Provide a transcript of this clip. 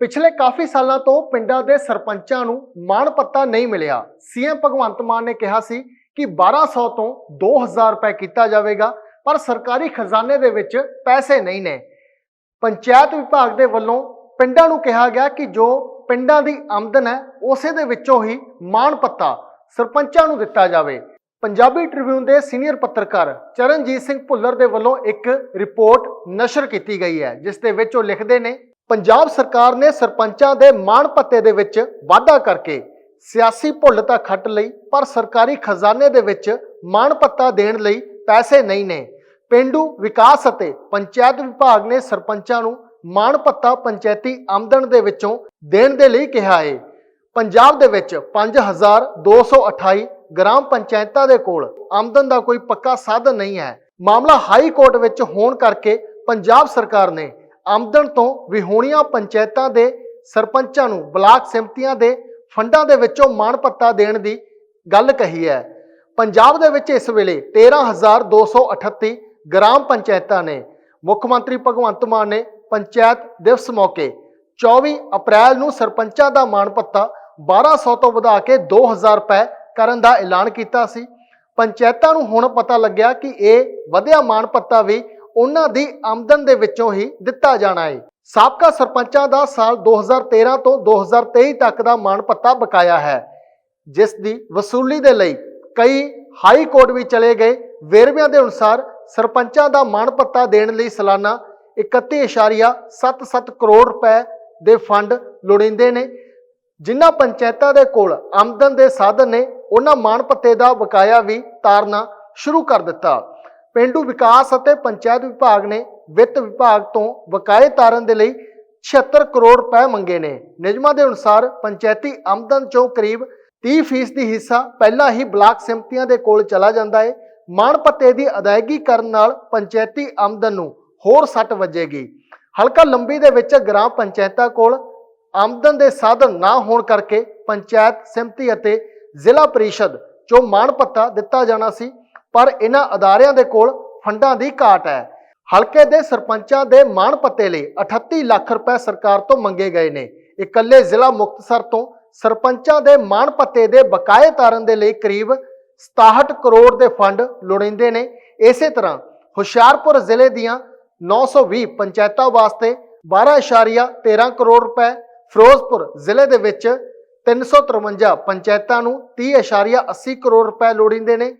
ਪਿਛਲੇ ਕਾਫੀ ਸਾਲਾਂ ਤੋਂ ਪਿੰਡਾਂ ਦੇ ਸਰਪੰਚਾਂ ਨੂੰ ਮਾਣ ਪੱਤਾ ਨਹੀਂ ਮਿਲਿਆ। ਸੀਐਮ ਭਗਵੰਤ ਮਾਨ ਨੇ ਕਿਹਾ ਸੀ ਕਿ 1200 ਤੋਂ 2000 ਰੁਪਏ ਕੀਤਾ ਜਾਵੇਗਾ, ਪਰ ਸਰਕਾਰੀ ਖਜ਼ਾਨੇ ਦੇ ਵਿੱਚ ਪੈਸੇ ਨਹੀਂ ਨੇ। ਪੰਚਾਇਤ ਵਿਭਾਗ ਦੇ ਵੱਲੋਂ ਪਿੰਡਾਂ ਨੂੰ ਕਿਹਾ ਗਿਆ ਕਿ ਜੋ ਪਿੰਡਾਂ ਦੀ ਆਮਦਨ ਹੈ, ਉਸੇ ਦੇ ਵਿੱਚੋਂ ਹੀ ਮਾਣ ਪੱਤਾ ਸਰਪੰਚਾਂ ਨੂੰ ਦਿੱਤਾ ਜਾਵੇ। ਪੰਜਾਬੀ ਟ੍ਰਿਬਿਊਨ ਦੇ ਸੀਨੀਅਰ ਪੱਤਰਕਾਰ ਚਰਨਜੀਤ ਸਿੰਘ ਭੁੱਲਰ ਦੇ ਵੱਲੋਂ ਇੱਕ ਰਿਪੋਰਟ ਨਸ਼ਰ ਕੀਤੀ ਗਈ ਹੈ, ਜਿਸ ਦੇ ਵਿੱਚ ਉਹ ਲਿਖਦੇ ਨੇ ਪੰਜਾਬ ਸਰਕਾਰ ਨੇ ਸਰਪੰਚਾਂ ਦੇ ਮਾਣ ਭੱਤੇ ਦੇ ਵਿੱਚ ਵਾਧਾ ਕਰਕੇ ਸਿਆਸੀ ਭੁੱਲ ਤਾਂ ਖੱਟ ਲਈ, ਪਰ ਸਰਕਾਰੀ ਖਜ਼ਾਨੇ ਦੇ ਵਿੱਚ ਮਾਣ ਭੱਤਾ ਦੇਣ ਲਈ ਪੈਸੇ ਨਹੀਂ ਨੇ। ਪਿੰਡੂ ਵਿਕਾਸ ਅਤੇ ਪੰਚਾਇਤ ਵਿਭਾਗ ਨੇ ਸਰਪੰਚਾਂ ਨੂੰ ਮਾਣ ਭੱਤਾ ਪੰਚਾਇਤੀ ਆਮਦਨ ਦੇ ਵਿੱਚੋਂ ਦੇਣ ਦੇ ਲਈ ਕਿਹਾ ਹੈ ਪੰਜਾਬ ਦੇ ਵਿੱਚ 5228 ਗ੍ਰਾਮ ਪੰਚਾਇਤਾਂ ਦੇ ਕੋਲ ਆਮਦਨ ਦਾ ਕੋਈ ਪੱਕਾ ਸਾਧਨ ਨਹੀਂ ਹੈ। ਮਾਮਲਾ ਹਾਈ ਕੋਰਟ ਵਿੱਚ ਹੋਣ ਕਰਕੇ ਪੰਜਾਬ ਸਰਕਾਰ ਨੇ ਆਮਦਨ ਤੋਂ ਵਿਹੋਣੀਆਂ ਪੰਚਾਇਤਾਂ ਦੇ ਸਰਪੰਚਾਂ ਨੂੰ ਬਲਾਕ ਸਮਿਤੀਆਂ ਦੇ ਫੰਡਾਂ ਦੇ ਵਿੱਚੋਂ ਮਾਣ ਪੱਤਾ ਦੇਣ ਦੀ ਗੱਲ ਕਹੀ ਹੈ। ਪੰਜਾਬ ਦੇ ਵਿੱਚ ਇਸ ਵੇਲੇ 13238 ਗ੍ਰਾਮ ਪੰਚਾਇਤਾਂ ਨੇ। ਮੁੱਖ ਮੰਤਰੀ ਭਗਵੰਤ ਮਾਨ ਨੇ ਪੰਚਾਇਤ ਦਿਵਸ ਮੌਕੇ 24 ਅਪ੍ਰੈਲ ਨੂੰ ਸਰਪੰਚਾਂ ਦਾ ਮਾਣ ਪੱਤਾ 1200 ਤੋਂ ਵਧਾ ਕੇ 2000 ਰੁਪਏ ਕਰਨ ਦਾ ਐਲਾਨ ਕੀਤਾ ਸੀ। ਪੰਚਾਇਤਾਂ ਨੂੰ ਹੁਣ ਪਤਾ ਲੱਗਿਆ ਕਿ ਇਹ ਵਧਿਆ ਮਾਣ ਪੱਤਾ ਵੀ ਉਹਨਾਂ ਦੀ ਆਮਦਨ ਦੇ ਵਿੱਚੋਂ ਹੀ ਦਿੱਤਾ ਜਾਣਾ ਹੈ ਸਾਬਕਾ ਸਰਪੰਚਾਂ ਦਾ ਸਾਲ 2013 ਤੋਂ 2023 ਤੱਕ ਦਾ ਮਾਣ ਪੱਤਾ ਬਕਾਇਆ ਹੈ, ਜਿਸ ਦੀ ਵਸੂਲੀ ਦੇ ਲਈ ਕਈ ਹਾਈ ਕੋਰਟ ਵੀ ਚਲੇ ਗਏ। ਵੇਰਵਿਆਂ ਦੇ ਅਨੁਸਾਰ ਸਰਪੰਚਾਂ ਦਾ ਮਾਣ ਪੱਤਾ ਦੇਣ ਲਈ ਸਾਲਾਨਾ 31.77 ਕਰੋੜ ਰੁਪਏ ਦੇ ਫੰਡ ਲੋੜੀਂਦੇ ਨੇ, ਜਿਨ੍ਹਾਂ ਪੰਚਾਇਤਾਂ ਦੇ ਕੋਲ ਆਮਦਨ ਦੇ ਸਾਧਨ ਨੇ, ਉਹਨਾਂ ਮਾਣ ਪੱਤੇ ਦਾ ਬਕਾਇਆ ਵੀ ਤਾਰਨਾ ਸ਼ੁਰੂ ਕਰ ਦਿੱਤਾ। ਪਿੰਡੂ ਵਿਕਾਸ ਅਤੇ ਪੰਚਾਇਤ ਵਿਭਾਗ ਨੇ ਵਿੱਤ ਵਿਭਾਗ ਤੋਂ ਬਕਾਏ ਤਾਰਨ ਦੇ ਲਈ 76 ਕਰੋੜ ਰੁਪਏ ਮੰਗੇ ਨੇ। ਨਿਯਮਾਂ ਦੇ ਅਨੁਸਾਰ ਪੰਚਾਇਤੀ ਆਮਦਨ ਚੋਂ ਕਰੀਬ 30% ਦੀ ਹਿੱਸਾ ਪਹਿਲਾਂ ਹੀ ਬਲਾਕ ਸਮਿਤੀਆਂ ਦੇ ਕੋਲ ਚਲਾ ਜਾਂਦਾ ਹੈ ਮਾਣ ਪੱਤੇ ਦੀ ਅਦਾਇਗੀ ਕਰਨ ਨਾਲ ਪੰਚਾਇਤੀ ਆਮਦਨ ਨੂੰ ਹੋਰ ਸੱਟ ਵੱਜੇਗੀ। ਹਲਕਾ ਲੰਬੀ ਦੇ ਵਿੱਚ ਗ੍ਰਾਮ ਪੰਚਾਇਤਾਂ ਕੋਲ ਆਮਦਨ ਦੇ ਸਾਧਨ ਨਾ ਹੋਣ ਕਰਕੇ ਪੰਚਾਇਤ, ਸਮਿਤੀ ਅਤੇ ਜ਼ਿਲ੍ਹਾ ਪਰਿਸ਼ਦ ਚੋਂ ਮਾਣ ਪੱਤਾ ਦਿੱਤਾ ਜਾਣਾ ਸੀ। ਪਰ ਇਹਨਾਂ ਅਦਾਰਿਆਂ ਦੇ ਕੋਲ ਫੰਡਾਂ ਦੀ ਘਾਟ ਹੈ। ਹਲਕੇ ਦੇ ਸਰਪੰਚਾਂ ਦੇ ਮਾਣ ਪੱਤੇ ਲਈ 38 ਲੱਖ ਰੁਪਏ ਸਰਕਾਰ ਤੋਂ ਮੰਗੇ ਗਏ ਨੇ। ਇਕੱਲੇ ਜ਼ਿਲ੍ਹਾ ਮੁਕਤਸਰ ਤੋਂ ਸਰਪੰਚਾਂ ਦੇ ਮਾਣ ਪੱਤੇ ਦੇ ਬਕਾਏ ਤਾਰਨ ਦੇ ਲਈ ਕਰੀਬ 67 ਕਰੋੜ ਦੇ ਫੰਡ ਲੋੜੀਂਦੇ ਨੇ। ਇਸੇ ਤਰ੍ਹਾਂ ਹੁਸ਼ਿਆਰਪੁਰ ਜ਼ਿਲ੍ਹੇ ਦੀਆਂ 920 ਪੰਚਾਇਤਾਂ ਵਾਸਤੇ 12.13 ਕਰੋੜ ਰੁਪਏ, ਫਿਰੋਜ਼ਪੁਰ ਜ਼ਿਲ੍ਹੇ ਦੇ ਵਿੱਚ 353 ਪੰਚਾਇਤਾਂ ਨੂੰ 30.80 ਕਰੋੜ ਰੁਪਏ ਲੋੜੀਂਦੇ ਨੇ।